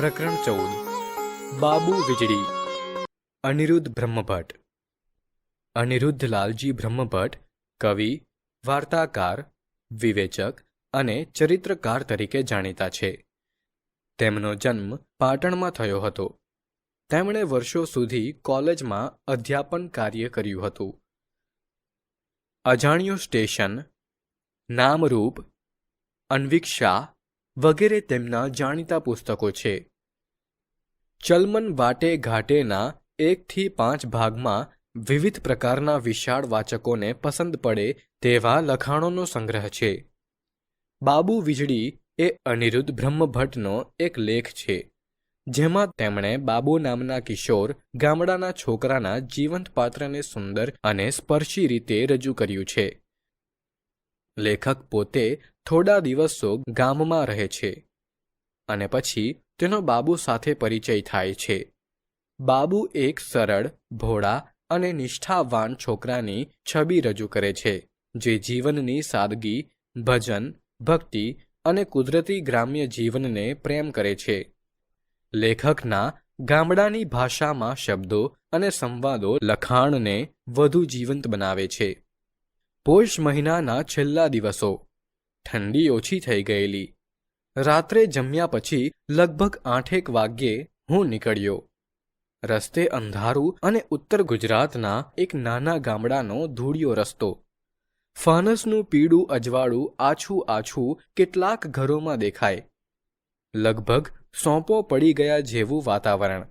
પ્રકરણ ચૌદ. બાબુ વીજળી. અનિરુદ્ધ બ્રહ્મભટ્ટ. અનિરુદ્ધ લાલજી બ્રહ્મભટ્ટ, કવિ, વાર્તાકાર, વિવેચક અને ચરિત્રકાર તરીકે જાણીતા છે. તેમનો જન્મ પાટણમાં થયો હતો. તેમણે વર્ષો સુધી કોલેજમાં અધ્યાપન કાર્ય કર્યું હતું. અજાણ્યું સ્ટેશન, નામરૂપ, અન્વિક્ષા વગેરે તેમના જાણીતા પુસ્તકો છે. ચલમન વાટે ઘાટેના એકથી પાંચ ભાગમાં વિવિધ પ્રકારના વિશાળ વાચકોને પસંદ પડે તેવા લખાણોનો સંગ્રહ છે. બાબુ વીજળી એ અનિરુદ્ધ બ્રહ્મભટ્ટનો એક લેખ છે, જેમાં તેમણે બાબુ નામના કિશોર ગામડાના છોકરાના જીવંત પાત્રને સુંદર અને સ્પર્શી રીતે રજૂ કર્યું છે. લેખક પોતે થોડા દિવસો ગામમાં રહે છે અને પછી તેનો બાબુ સાથે પરિચય થાય છે. બાબુ એક સરળ, ભોળા અને નિષ્ઠાવાન છોકરાની છબી રજૂ કરે છે, જે જીવનની સાદગી, ભજન, ભક્તિ અને કુદરતી ગ્રામ્ય જીવનને પ્રેમ કરે છે. લેખકના ગામડાની ભાષામાં શબ્દો અને સંવાદો લખાણને વધુ જીવંત બનાવે છે. પોષ મહિનાના છેલ્લા દિવસો ઠંડી ઓછી થઈ ગયેલી. રાત્રે જમ્યા પછી લગભગ આઠેક વાગ્યે હું નીકળ્યો. રસ્તે અંધારું અને ઉત્તર ગુજરાતના એક નાના ગામડાનો ધૂળિયો રસ્તો. ફાનસનું પીળું અજવાળું આછું આછું કેટલાક ઘરોમાં દેખાય. લગભગ સોંપો પડી ગયા જેવું વાતાવરણ.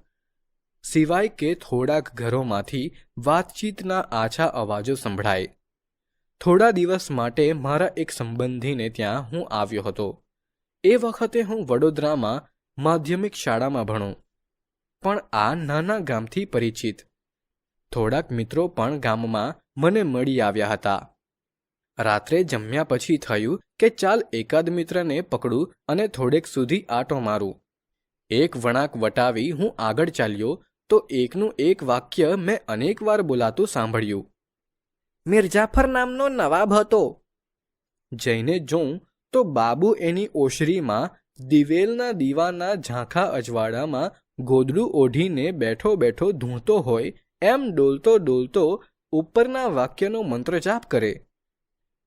સિવાય કે થોડાક ઘરોમાંથી વાતચીતના આછા અવાજો સંભળાય. થોડા દિવસ માટે મારા એક સંબંધીને ત્યાં હું આવ્યો હતો. એ વખતે હું વડોદરામાં માધ્યમિક શાળામાં ભણું, પણ આ નાના ગામથી પરિચિત. થોડાક મિત્રો પણ ગામમાં મને મળી આવ્યા હતા. રાત્રે જમ્યા પછી થયું કે ચાલ એકાદ મિત્રને પકડું અને થોડેક સુધી આટો મારું. એક વણાક વટાવી હું આગળ ચાલ્યો તો એકનું એક વાક્ય મેં અનેકવાર બોલાતું સાંભળ્યું. મિર્જાફર નામનો નવાબ હતો. જઈને જોઉં તો બાબુ એની ઓશરીમાં દિવેલના દીવાના ઝાંખા અજવાળામાં ગોદડું ઓઢીને બેઠો બેઠો ધૂણતો હોય એમ ડોલતો ડોલતો ઉપરના વાક્યનો મંત્રજાપ કરે.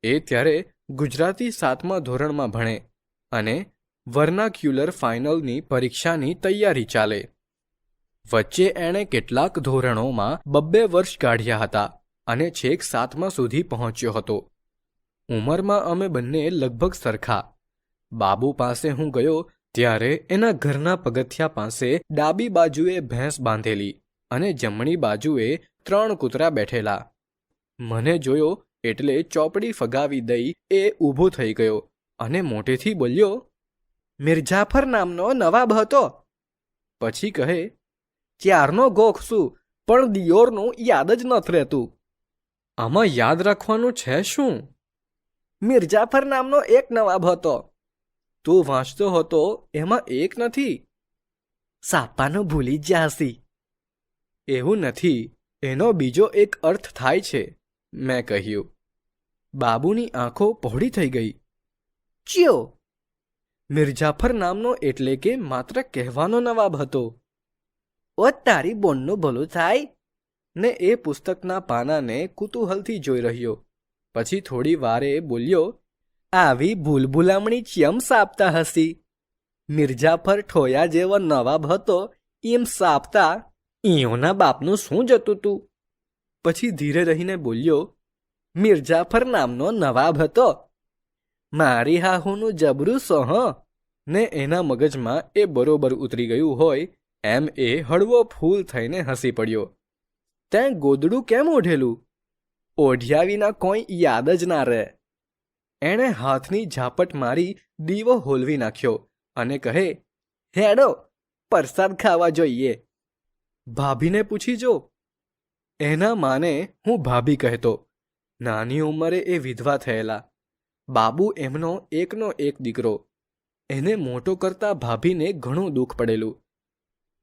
એ ત્યારે ગુજરાતી સાતમા ધોરણમાં ભણે અને વર્નાક્યુલર ફાઇનલની પરીક્ષાની તૈયારી ચાલે. વચ્ચે એણે કેટલાક ધોરણોમાં બબ્બે વર્ષ કાઢ્યા હતા. અને છેક સાતમા સુધી પહોંચ્યો હતો. ઉંમરમાં અમે બંને લગભગ સરખા. બાબુ પાસે હું ગયો ત્યારે એના ઘરના પગથિયા પાસે ડાબી બાજુએ ભેંસ બાંધેલી અને જમણી બાજુએ ત્રણ કૂતરા બેઠેલા. મને જોયો એટલે ચોપડી ફગાવી દઈ એ ઊભો થઈ ગયો અને મોટેથી બોલ્યો મિર્જાફર નામનો નવાબ હતો. પછી કહે, ક્યારનો ગોખ શું પણ દિયોરનું યાદ જ નથી રહેતું. આમાં યાદ રાખવાનું છે શું? મિર્જાફર નામનો એક નવાબ હતો. તું વાંચતો હતો, એમાં એક નથી. સાપાનો ભૂલી જાસી એવું નથી, એનો બીજો એક અર્થ થાય છે, મેં કહ્યું. બાબુની આંખો પહોળી થઈ ગઈ. ચ્યો! મિર્જાફર નામનો એટલે કે માત્ર કહેવાનો નવાબ હતો. ઓ તારી બોનનું ભલું થાય ને એ પુસ્તકના પાનાને કુતૂહલથી જોઈ રહ્યો. પછી થોડી વારે બોલ્યો, આવી ભૂલભુલામણી ચેમ સાપતા હસી. મિર્જાફર ઠોયા જેવો નવાબ હતો, એમ સાપતા ઈઓના બાપનું શું જતું તું? પછી ધીરે રહીને બોલ્યો મિર્જાફર નામનો નવાબ હતો. મારી હાહુનું જબરું સહ, ને એના મગજમાં એ બરોબર ઉતરી ગયું હોય, એમ એ હળવો ફૂલ થઈને હસી પડ્યો. ત્યાં ગોદડું કેમ ઓઢેલું? ઓઢ્યા વિના કોઈ યાદ જ ના રહે. એણે હાથની ઝાપટ મારી દીવો હોલવી નાખ્યો અને કહે, હેડો, પ્રસાદ ખાવા જોઈએ. ભાભીને પૂછી, જો, એના માને હું ભાભી કહેતો. નાની ઉંમરે એ વિધવા થયેલા. બાબુ એમનો એકનો એક દીકરો. એને મોટો કરતા ભાભીને ઘણું દુઃખ પડેલું.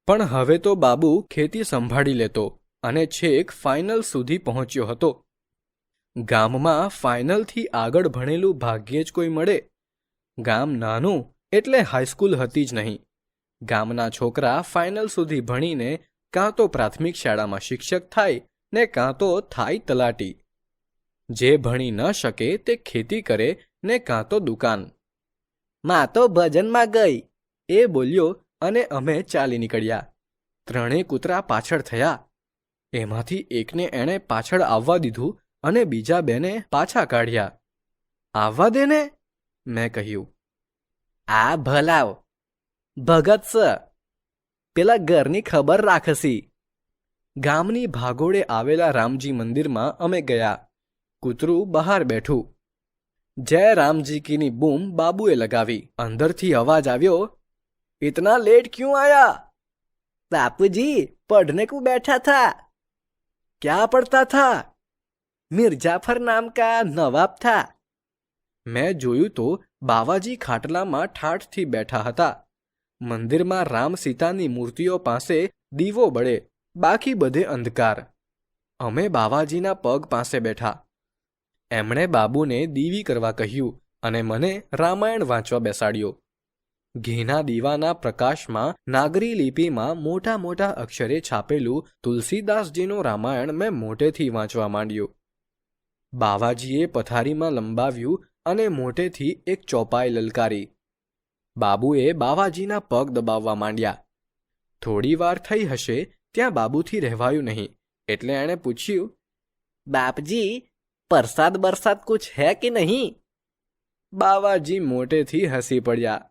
પણ હવે તો બાબુ ખેતી સંભાળી લેતો. અને છેક ફાઇનલ સુધી પહોંચ્યો હતો. ગામમાં ફાઇનલથી આગળ ભણેલું ભાગ્યે જ કોઈ મળે. ગામ નાનું એટલે હાઈસ્કૂલ હતી જ નહીં. ગામના છોકરા ફાઇનલ સુધી ભણીને કાં તો પ્રાથમિક શાળામાં શિક્ષક થાય ને કાં તો થાય તલાટી. જે ભણી ન શકે તે ખેતી કરે ને કાં તો દુકાન. માં, તો ભજનમાં ગઈ, એ બોલ્યો અને અમે ચાલી નીકળ્યા. ત્રણેય કૂતરા પાછળ થયા. એમાંથી એકને એણે પાછળ આવવા દીધું અને બીજા બેને પાછા કાઢ્યા. આવવા દે ને, મેં કહ્યું. આ ભલાવ ભગત સ, પેલા ઘરની ખબર રાખસી. ગામની ભાગોળે આવેલા રામજી મંદિરમાં અમે ગયા. કૂતરું બહાર બેઠું. જય રામજીકીની બૂમ બાબુએ લગાવી. અંદરથી અવાજ આવ્યો, ઇતના લેટ ક્યું આયા? બાપુજી પઢને કુ બેઠા થા. क्या पढ़ता था मिर्जाफर नाम का नवाब था મેં જોયું તો બાવાજી ખાટલામાં ઠાઠથી બેઠા હતા મંદિરમાં રામ સીતાની મૂર્તિઓ પાસે દીવો બળે બાકી બધે અંધકાર અમે બાવાજીના પગ પાસે બેઠા એમણે બાબુને દીવી કરવા કહ્યું અને મને રામાયણ વાંચવા બેસાડ્યો ઘીના દીવાના પ્રકાશમાં નાગરી લિપિમાં મોટા મોટા અક્ષરે છાપેલું તુલસીદાસજીનું રામાયણ મેં મોટેથી વાંચવા માંડ્યું. બાવાજીએ પથારીમાં લંબાવ્યું અને મોટેથી એક ચોપાઈ લલકારી. બાબુએ બાવાજીના પગ દબાવવા માંડ્યા. થોડી વાર થઈ હશે ત્યાં બાબુથી રહેવાયું નહીં, એટલે એણે પૂછ્યું, બાપજી, પરસાદ બરસાદ કુછ હે કે નહીં? બાવાજી મોટેથી હસી પડ્યા.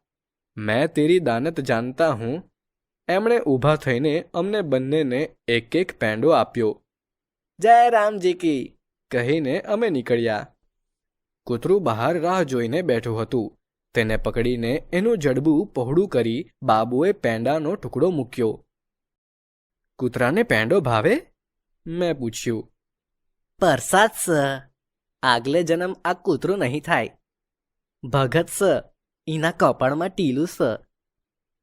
મેં તેરી દાનત જાણતા હું. એમણે ઊભા થઈને અમને બંનેને એક એક પેંડો આપ્યો. જય રામજી કી, કહીને અમે નીકળ્યા. કૂતરું બહાર રાહ જોઈને બેઠું હતું. તેને પકડીને એનું જડબું પહોળું કરી બાબુએ પેંડાનો ટુકડો મૂક્યો. કૂતરાને પેંડો ભાવે? મેં પૂછ્યું. પરસાદ સ આગલે જન્મ આ કૂતરું નહીં થાય. ભગત સ ઈના કપાળમાં ટીલું સ.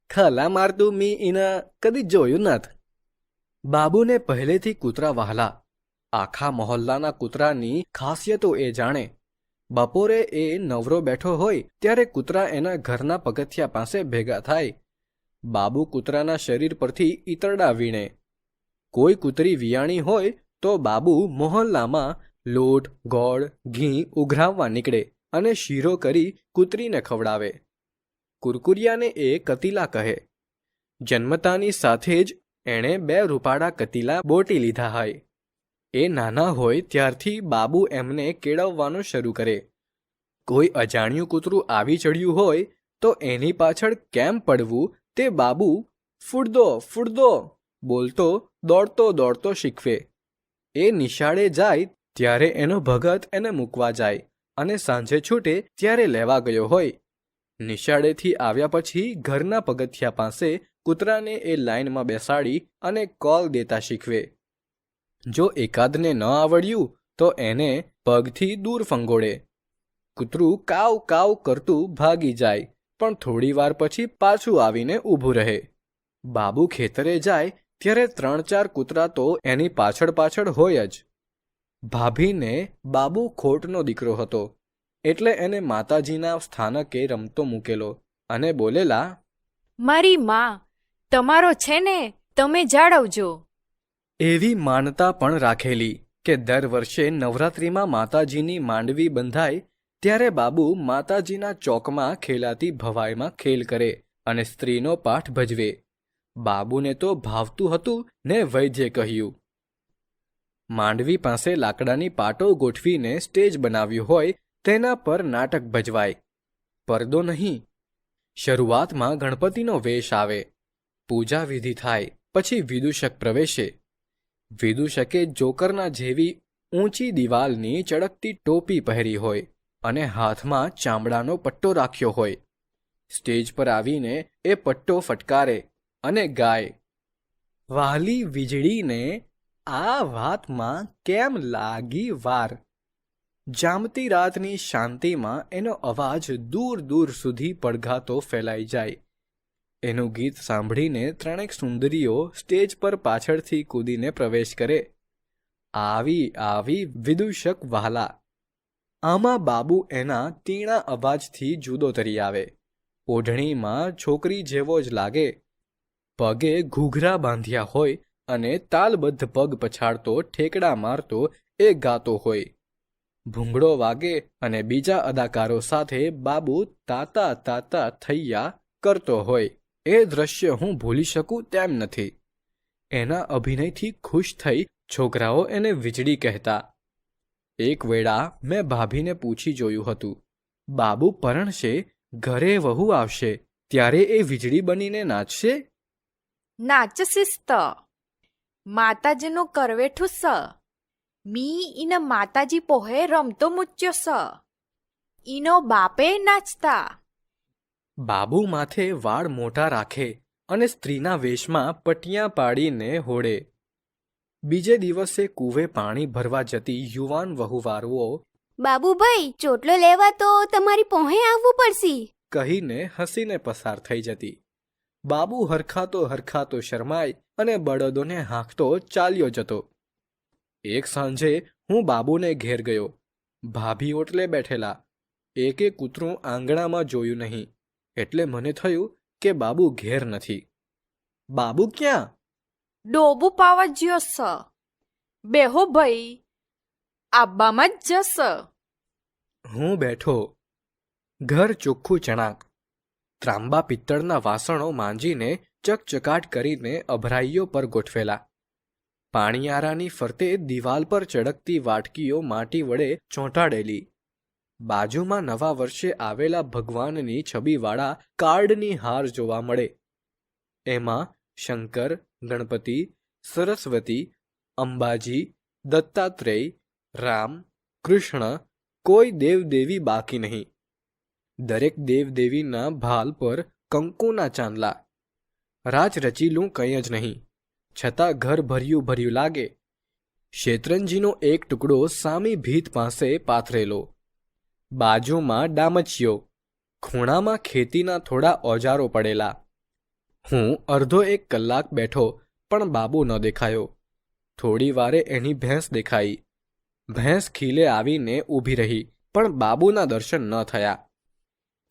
ખલા મારતું મી ઈના કદી જોયું નથ. બાબુને પહેલેથી કૂતરા વહાલા. આખા મહોલ્લાના કૂતરાની ખાસિયતો એ જાણે. બપોરે એ નવરો બેઠો હોય ત્યારે કૂતરા એના ઘરના પગથિયા પાસે ભેગા થાય. બાબુ કૂતરાના શરીર પરથી ઈતરડા વીણે. કોઈ કૂતરી વિયાણી હોય તો બાબુ મોહલ્લામાં લોટ, ગોળ, ઘી ઉઘરાવવા નીકળે. અને શીરો કરી કૂતરીને ખવડાવે. કુરકુરિયાને એ કતીલા કહે. જન્મતાની સાથે જ એણે બે રૂપાળા કતીલા બોટી લીધા હોય. એ નાના હોય ત્યારથી બાબુ એમને કેળવવાનું શરૂ કરે. કોઈ અજાણ્યું કૂતરું આવી ચડ્યું હોય તો એની પાછળ કેમ પડવું તે બાબુ ફૂડદો ફૂડદો બોલતો, દોડતો દોડતો શીખવે. એ નિશાળે જાય ત્યારે એનો ભગત એને મૂકવા જાય. અને સાંજે છૂટે ત્યારે લેવા ગયો હોય. નિશાળેથી આવ્યા પછી ઘરના પગથિયા પાસે કૂતરાને એ લાઈનમાં બેસાડી અને કોલ દેતા શીખવે. જો એકાદને ન આવડ્યું, તો એને પગથી દૂર ફંગોળે. કૂતરું કાવ કાવ કરતું ભાગી જાય, પણ થોડી વાર પછી પાછું આવીને ઊભું રહે. બાબુ ખેતરે જાય, ત્યારે ત્રણ ચાર કૂતરા તો એની પાછળ પાછળ હોય જ. ભાભીને બાબુ ખોટનો દીકરો હતો. એટલે એને માતાજીના સ્થાનકે રમતો મૂકેલો અને બોલેલા મારી માં તમારો છે ને તમે જાળવજો. એવી માનતા પણ રાખેલી કે દર વર્ષે નવરાત્રિમાં માતાજીની માંડવી બંધાય ત્યારે બાબુ માતાજીના ચોકમાં ખેલાતી ભવાઈમાં ખેલ કરે અને સ્ત્રીનો પાઠ ભજવે. બાબુને તો ભાવતું હતું ને વૈદ્યે કહ્યું માંડવી પાસે લાકડાની પાટો ગોઠવીને સ્ટેજ બનાવ્યું હોય તેના પર નાટક ભજવાય. પરદો નહીં. શરૂઆતમાં ગણપતિનો વેશ આવે. પૂજા વિધિ થાય, પછી વિદૂષક પ્રવેશે. વિદૂષકે જોકરના જેવી ઊંચી દિવાલની ચળકતી ટોપી પહેરી હોય અને હાથમાં ચામડાનો પટ્ટો રાખ્યો હોય. સ્ટેજ પર આવીને એ પટ્ટો ફટકારે અને ગાય. વાલી વીજળીને આ વાતમાં કેમ લાગી વાર? જામતી રાતની શાંતિમાં એનો અવાજ દૂર દૂર સુધી પડઘાતો ફેલાઈ જાય. એનું ગીત સાંભળીને ત્રણેક સુંદરીઓ સ્ટેજ પર પાછળથી કૂદીને પ્રવેશ કરે. આવી આવી, વિદૂષક વહાલા. આમાં બાબુ એના તીણા અવાજથી જુદો તરી આવે. ઓઢણીમાં છોકરી જેવો જ લાગે. પગે ઘૂઘરા બાંધ્યા હોય અને તાલબદ્ધ પગ પછાડતો, ઠેકડા મારતો, એ ગાતો હોય. ભૂંગળો વાગે અને બીજા અદાકારો સાથે બાબુ તાતા તાતા થૈયા કરતો હોય. એ દ્રશ્ય હું ભૂલી શકું તેમ નથી. એના અભિનયથી ખુશ થઈ છોકરાઓ એને વીજળી કહેતા. એક વેળા મેં ભાભીને પૂછી જોયું હતું. બાબુ પરણશે, ઘરે વહુ આવશે, ત્યારે એ વીજળી બનીને નાચશે? નાચસીસ ત માતાજીનું કરવેઠું સ. મી ઇન માતાજી પોહે રમતો મુચ્યો સ. ઈનો બાપે નાચતા. બાબુ માથે વાળ મોટા રાખે અને સ્ત્રીના વેશમાં પટિયા પાડીને હોડે. બીજે દિવસે કૂવે પાણી ભરવા જતી યુવાન વહુવારુઓ બાબુભાઈ ચોટલો લેવા તો તમારી પોહે આવવું પડશે. કહીને હસીને પસાર થઈ જતી. બાબુ હરખાતો હરખાતો શરમાય અને બળદોને હાંકતો ચાલ્યો જતો. એક સાંજે હું બાબુને ઘેર ગયો. ભાભી ઓટલે બેઠેલા. એકે કૂતરું આંગણામાં જોયું નહીં. એટલે મને થયું કે બાબુ ઘેર નથી. બાબુ ક્યાં? ડોબુ પાવા જ્યો સ. બેહો ભાઈ. આબ્બામાં જ જસ. હું બેઠો. ઘર ચોખ્ખું ચણાક. ત્રાંબા પિત્તળના વાસણો માંજીને ચકચકાટ કરીને અભરાઈઓ પર ગોઠવેલા. પાણીયારાની ફરતે દિવાલ પર ચડકતી વાટકીઓ માટી વડે ચોંટાડેલી. બાજુમાં નવા વર્ષે આવેલા ભગવાનની છબીવાળા કાર્ડની હાર જોવા મળે. એમાં શંકર, ગણપતિ, સરસ્વતી, અંબાજી, દત્તાત્રેય, રામ, કૃષ્ણ, કોઈ દેવદેવી બાકી નહીં. દરેક દેવદેવીના ભાલ પર કંકુના ચાંદલા. રાજ રચીલું કંઈ જ નહીં. છતાં ઘર ભર્યું ભર્યું લાગે. શેતરંજીનો એક ટુકડો સામી ભીત પાસે પાથરેલો. બાજુમાં ડામચિયો. ખૂણામાં ખેતીના થોડા ઓજારો પડેલા. હું અડધો એક કલાક બેઠો, પણ બાબુ ન દેખાયો. થોડી વારે એની ભેંસ દેખાઈ. ભેંસ ખીલે આવીને ઊભી રહી, પણ બાબુના દર્શન ન થયા.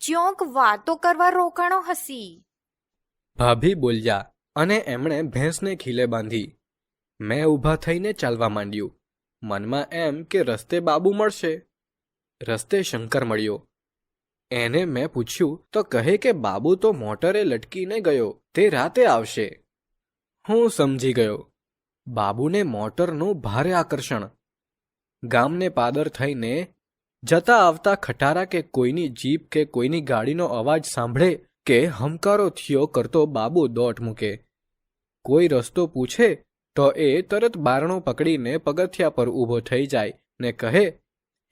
ચ્યોંક વાતો કરવા રોકાણો હસી. ભાભી બોલ્યા, અને એમણે ભેંસને ખીલે બાંધી. મેં ઊભા થઈને ચાલવા માંડ્યું. મનમાં એમ કે રસ્તે બાબુ મળશે. રસ્તે શંકર મળ્યો. એને મેં પૂછ્યું, તો કહે કે બાબુ તો મોટરે લટકીને ગયો, તે રાતે આવશે. હું સમજી ગયો. બાબુને મોટરનું ભારે આકર્ષણ. ગામને પાદર થઈને જતા આવતા ખટારા કે કોઈની જીપ કે કોઈની ગાડીનો અવાજ સાંભળે કે હમકારો થયો કરતો બાબુ દોટ મૂકે. કોઈ રસ્તો પૂછે તો એ તરત બારણું પકડીને પગથિયા પર ઊભો થઈ જાય ને કહે,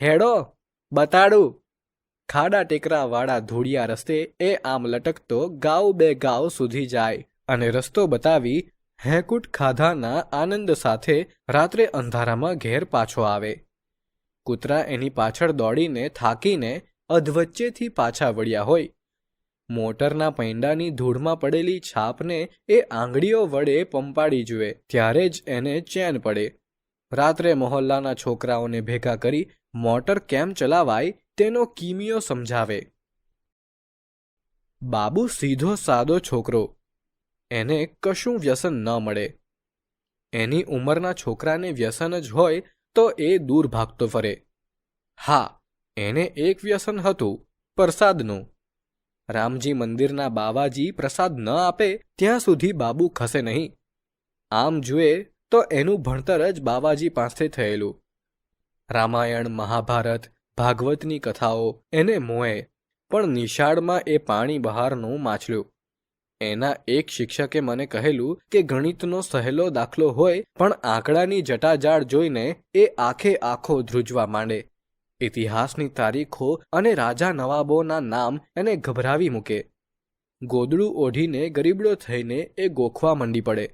હેડો, બતાડું. ખાડા ટેકરાવાળા ધૂળિયા રસ્તે એ આમ લટકતો ગાવ બે ગાવ સુધી જાય અને રસ્તો બતાવી હેંકુટ ખાધાના આનંદ સાથે રાત્રે અંધારામાં ઘેર પાછો આવે. કૂતરા એની પાછળ દોડીને થાકીને અધવચ્ચેથી પાછા વળ્યા હોય. મોટરના પૈંડાની ધૂળમાં પડેલી છાપને એ આંગળીઓ વડે પંપાડી જુએ, ત્યારે જ એને ચેન પડે. રાત્રે મોહલ્લાના છોકરાઓને ભેગા કરી મોટર કેમ ચલાવાય તેનો કિમિયો સમજાવે. બાબુ સીધો સાદો છોકરો. એને કશું વ્યસન ન મળે. એની ઉંમરના છોકરાને વ્યસન જ હોય તો એ દૂર ભાગતો ફરે. હા, એને એક વ્યસન હતું, પ્રસાદનું. રામજી મંદિરના બાવાજી પ્રસાદ ન આપે ત્યાં સુધી બાબુ ખસે નહીં. આમ જુએ તો એનું ભણતર જ બાવાજી પાસે થયેલું. રામાયણ, મહાભારત, ભાગવતની કથાઓ એને મોએ, પણ નિશાળમાં એ પાણી બહારનું માછલ્યું. એના એક શિક્ષકે મને કહેલું કે ગણિતનો સહેલો દાખલો હોય પણ આંકડાની જટાજાળ જોઈને એ આખે આખો ધ્રુજવા માંડે. ઇતિહાસની તારીખો અને રાજા નવાબોના નામ એને ગભરાવી મૂકે. ગોદડું ઓઢીને ગરીબડો થઈને એ ગોખવા મંડી પડે,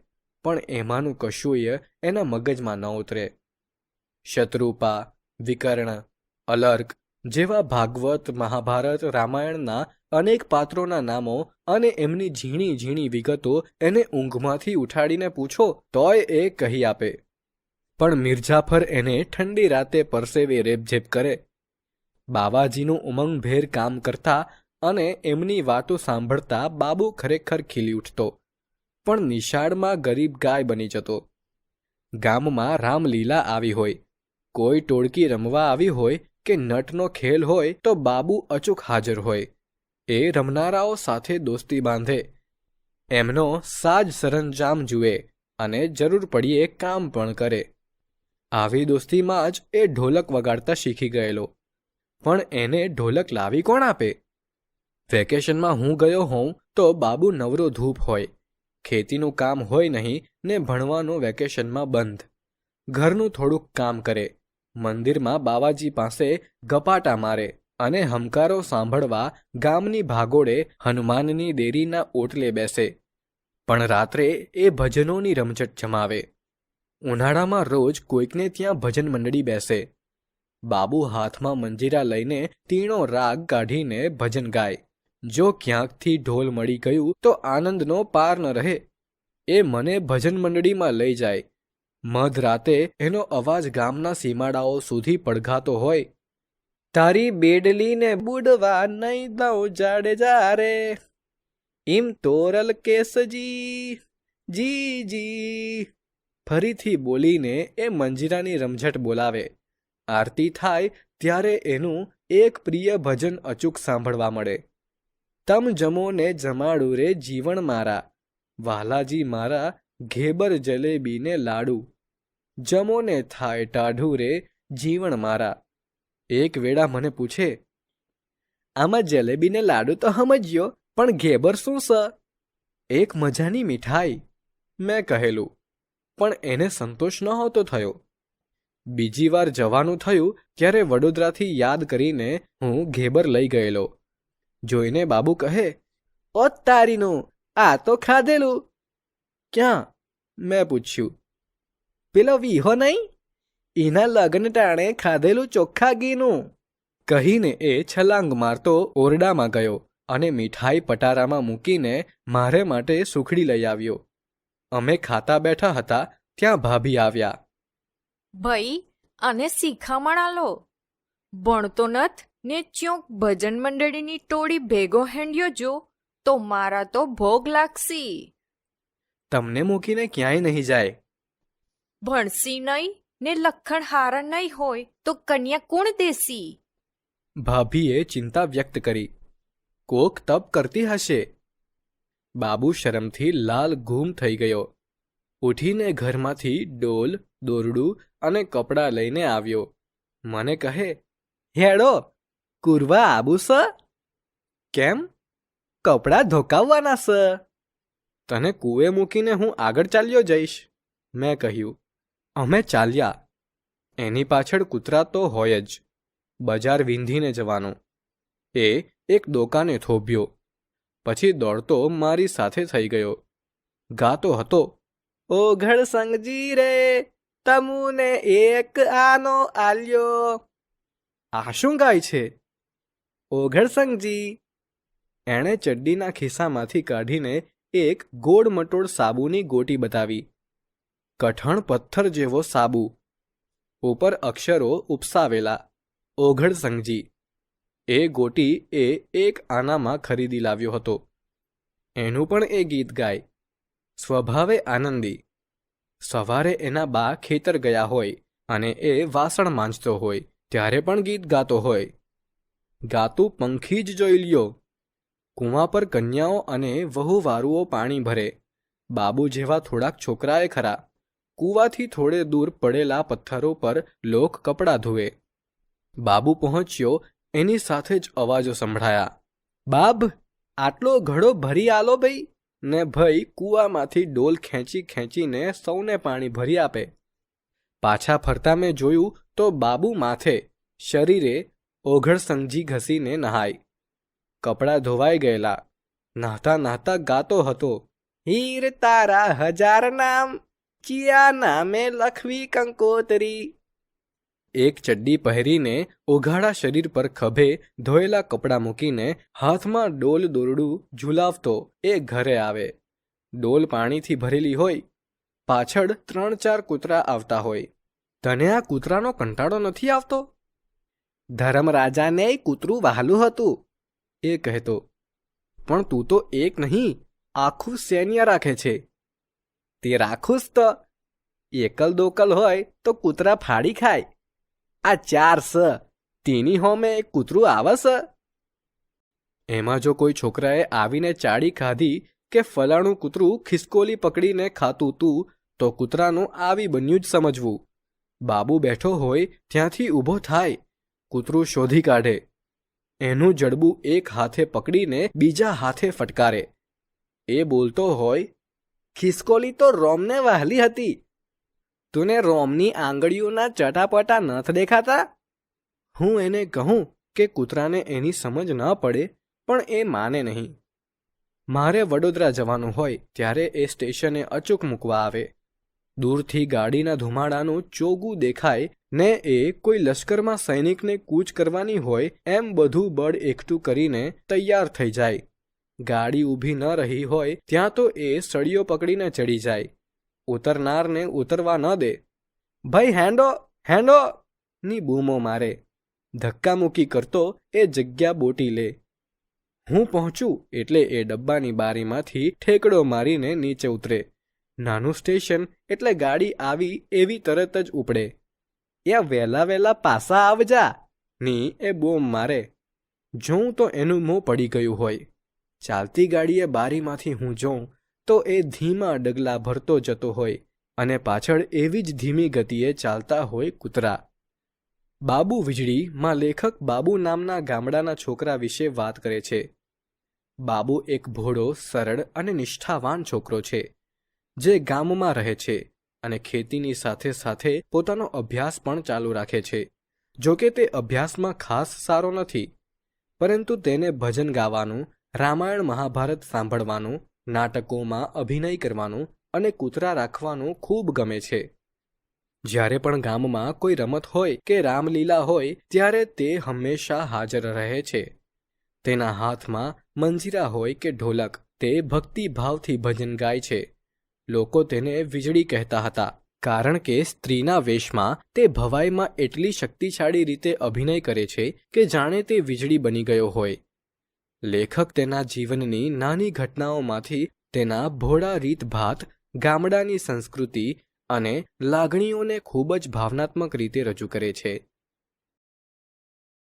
પણ એમાંનું કશુંય એના મગજમાં ન ઉતરે. શત્રુપા, વિકર્ણ, અલર્ક જેવા ભાગવત, મહાભારત, રામાયણના અનેક પાત્રોના નામો અને એમની ઝીણી ઝીણી વિગતો એને ઊંઘમાંથી ઉઠાડીને પૂછો તોય એ કહી આપે. પણ મિર્જાફર એને ઠંડી રાતે પરસેવે રેપઝેપ કરે. બાવાજીનું ઉમંગભેર કામ કરતા અને એમની વાતો સાંભળતા બાબુ ખરેખર ખીલી ઉઠતો, પણ નિશાળમાં ગરીબ ગાય બની જતો. ગામમાં રામલીલા આવી હોય, કોઈ ટોળકી રમવા આવી હોય કે નટનો ખેલ હોય તો બાબુ અચૂક હાજર હોય, એ રમનારાઓ સાથે દોસ્તી બાંધે. એમનો સાજ સરંજામ જુએ અને જરૂર પડીએ કામ પણ કરે. આવી દોસ્તીમાં જ એ ઢોલક વગાડતા શીખી ગયેલો. પણ એને ઢોલક લાવી કોણ આપે? વેકેશનમાં હું ગયો હોઉં તો બાબુ નવરો ધૂપ હોય. ખેતીનું કામ હોય નહીં ને ભણવાનું વેકેશનમાં બંધ. ઘરનું થોડુંક કામ કરે. મંદિરમાં બાવાજી પાસે ગપાટા મારે અને હમકારો સાંભળવા ગામની ભાગોળે હનુમાનની દેરીના ઓટલે બેસે. પણ રાત્રે એ ભજનોની રમઝટ જમાવે. ઉનાળામાં રોજ કોઈકને ત્યાં ભજન મંડળી બેસે. બાબુ હાથમાં મંજીરા લઈને તીણો રાગ કાઢીને ભજન ગાય. જો ક્યાંકથી ઢોલ મળી ગયું તો આનંદનો પાર ન રહે. એ મને ભજન મંડળીમાં લઈ જાય. મધરાતે એનો અવાજ ગામના સીમાડાઓ સુધી પડઘાતો હોય. તારી બેડલીને બુડવા નહીં દઉં જાડેજા રે ઇમ તોરલ કેસજી, જી જી. ફરીથી બોલીને એ મંજીરાની રમઝટ બોલાવે. આરતી થાય ત્યારે એનું એક પ્રિય ભજન અચૂક સાંભળવા મળે. તમ જમો ને જમાડું રે જીવન મારા. વાલાજી મારા, ઘેબર જલેબીને લાડુ. જમો ને થાય ટાઢું રે જીવણ મારા. એક વેળા મને પૂછે, આમાં જલેબીને લાડુ તો સમજ્યો પણ ઘેબર શું સ? એક મજાની મીઠાઈ, મેં કહેલું. પણ એને સંતોષ નહોતો થયો. બીજી વાર જવાનું થયું ત્યારે વડોદરાથી યાદ કરીને હું ઘેબર લઈ ગયેલો. જોઈને બાબુ કહે, ઓ તારીનું, આ તો ખાધેલું. ક્યાં? મેં પૂછ્યું. પેલો વીહો નહીં? એના લગ્ન ટાણે ખાધેલું ચોખ્ખા ઘીનું. કહીને એ છલાંગ મારતો ઓરડામાં ગયો અને મીઠાઈ પટારામાં મૂકીને મારે માટે સુખડી લઈ આવ્યો. અમે ખાતા બેઠા હતા ત્યાં ભાભી આવ્યા. ભાઈ અને શીખામણા આલો. ભણતો નથ ને ચ્યોક ભજન મંડળીની ટોળી ભેગો હેંડ્યો જો તો મારા તો ભોગ લાગશી. તમને મૂકીને ક્યાંય નહીં જાય. ભણસી નહીં ને લખણ હારા નહીં હોય તો કન્યા કોણ દેસી ભાભીએ ચિંતા વ્યક્ત કરી. કોક તપ કરતી હશે. બાબુ શરમથી લાલ ઘૂમ થઈ ગયો. ઉઠીને ઘરમાંથી ડોલ, દોરડું અને કપડાં લઈને આવ્યો. મને કહે, હેડો, કુરવા આબુ સ? કેમ? કપડાં ધોકાવવાના સ. તને કૂવે મૂકીને હું આગળ ચાલ્યો જઈશ, મેં કહ્યું. અમે ચાલ્યા. એની પાછળ કૂતરા તો હોય જ. બજાર વિંધીને જવાનું. એ એક દોકાને થોભ્યો. પછી દોડતો મારી સાથે થઈ ગયો. ગાતો હતો ઓઘડ સંગજી રે, તમુને એક આનો આલ્યો. આ શું ગાય છે? ઓઘડ સંગજી. એણે ચડ્ડીના ખિસ્સામાંથી કાઢીને એક ગોળ મટોળ સાબુની ગોટી બતાવી. કઠણ પથ્થર જેવો સાબુ. ઉપર અક્ષરો ઉપસાવેલા ઓઘડ સંગજી. એ ગોટી એ એક આનામાં ખરીદી લાવ્યો હતો. એનું પણ એ ગીત ગાય. સ્વભાવે આનંદી. સવારે એના બા ખેતર ગયા હોય અને એ વાસણ માંજતો હોય, ત્યારે પણ ગીત ગાતો હોય. ગાતું પંખી જ જોઈ લ્યો. કૂવા પર કન્યાઓ અને વહુવારુઓ પાણી ભરે. બાબુ જેવા થોડાક છોકરાએ ખરા. કૂવાથી થોડે દૂર પડેલા પથ્થરો પર લોક કપડાં ધોવે. બાબુ પહોંચ્યો એની સાથે જ અવાજો સંભળાયા. બાબ, આટલો ઘડો ભરી આલો ભાઈ. ને ભાઈ કૂવામાંથી ડોલ ખેંચી ખેંચીને સૌને પાણી ભરી આપે. પાછા ફરતા મેં જોયું તો બાબુ માથે, શરીરે ઓઘડ સંગજી ઘસીને નહાય. કપડાં ધોવાઈ ગયેલા. નાહતા નાહતા ગાતો હતો. હીર તારા હજાર નામ ચિયા નામે લખવી કંકોતરી. એક ચડ્ડી પહેરીને ઓઘાડા શરીર પર ખભે ધોયેલા કપડાં મૂકીને હાથમાં ડોલ દોરડું ઝુલાવતો એ ઘરે આવે. ડોલ પાણીથી ભરેલી હોય, પાછળ ત્રણ ચાર કૂતરા આવતા હોય. તને આ કૂતરાનો કંટાળો નથી આવતો? ધર્મરાજાને કૂતરું વહાલું હતું. એ કહેતો, પણ તું તો એક નહીં, આખું સૈન્ય રાખે છે. તે રાખું જ તો એકલ દોકલ હોય તો કૂતરા ફાડી ખાય. આ ચાર સ. તેની હોમે એક કૂતરું આવે સ? એમાં જો કોઈ છોકરાએ આવીને ચાડી ખાધી કે ફલાણું કૂતરું ખિસકોલી પકડીને ખાતું તું, તો કૂતરાનું આવી બન્યું જ સમજવું. બાબુ બેઠો હોય ત્યાંથી ઊભો થાય. કૂતરું શોધી કાઢે. એનું જડબું એક હાથે પકડીને બીજા હાથે ફટકારે. એ બોલતો હોય, ખિસકોલી તો રોમને વહાલી હતી. તુને રોમની આંગળીઓના ચટાપટા નથ દેખાતા? હું એને કહું કે કૂતરાને એની સમજ ન પડે, પણ એ માને નહીં. મારે વડોદરા જવાનું હોય ત્યારે એ સ્ટેશને અચૂક મૂકવા આવે. દૂરથી ગાડીના ધુમાડાનું ચોગું દેખાય ને એ કોઈ લશ્કરમાં સૈનિકને કૂચ કરવાની હોય એમ બધું બળ એકઠું કરીને તૈયાર થઈ જાય. ગાડી ઊભી ન રહી હોય ત્યાં તો એ સળીઓ પકડીને ચડી જાય. ઉતરનારને ઉતરવા ન દે. ભાઈ હેન્ડો હેન્ડો ની બૂમો મારે. ધક્કામુક્કી કરતો એ જગ્યા બોટી લે. હું પહોંચું એટલે એ ડબ્બાની બારીમાંથી ઠેકડો મારીને નીચે ઉતરે. નાનું સ્ટેશન એટલે ગાડી આવી એવી તરત જ ઉપડે. યા વહેલા વહેલા પાસા આવજા! ની એ બોમ મારે. જોઉં તો એનું મોં પડી ગયું હોય. ચાલતી ગાડીએ બારીમાંથી હું જોઉં તો એ ધીમા ડગલા ભરતો જતો હોય અને પાછળ એવી જ ધીમી ગતિએ ચાલતા હોય કૂતરા. બાબુ વીજળી માં લેખક બાબુ નામના ગામડાના છોકરા વિશે વાત કરે છે. બાબુ એક ભોળો, સરળ અને નિષ્ઠાવાન છોકરો છે, જે ગામમાં રહે છે અને ખેતીની સાથે સાથે પોતાનો અભ્યાસ પણ ચાલુ રાખે છે. જોકે તે અભ્યાસમાં ખાસ સારો નથી, પરંતુ તેને ભજન ગાવાનું, રામાયણ મહાભારત સાંભળવાનું નાટકોમાં અભિનય કરવાનું અને કૂતરા રાખવાનું ખૂબ ગમે છે. જ્યારે પણ ગામમાં કોઈ રમત હોય કે રામલીલા હોય, ત્યારે તે હંમેશા હાજર રહે છે. તેના હાથમાં મંજીરા હોય કે ઢોલક, તે ભક્તિભાવથી ભજન ગાય છે. લોકો તેને વીજળી કહેતા હતા, કારણ કે સ્ત્રીના વેશમાં તે ભવાઈમાં એટલી શક્તિશાળી રીતે અભિનય કરે છે કે જાણે તે વીજળી બની ગયો હોય. લેખક તેના જીવનની નાની ઘટનાઓમાંથી તેના ભોળા રીતભાત ગામડાની સંસ્કૃતિ અને લાગણીઓને ખૂબ જ ભાવનાત્મક રીતે રજૂ કરે છે.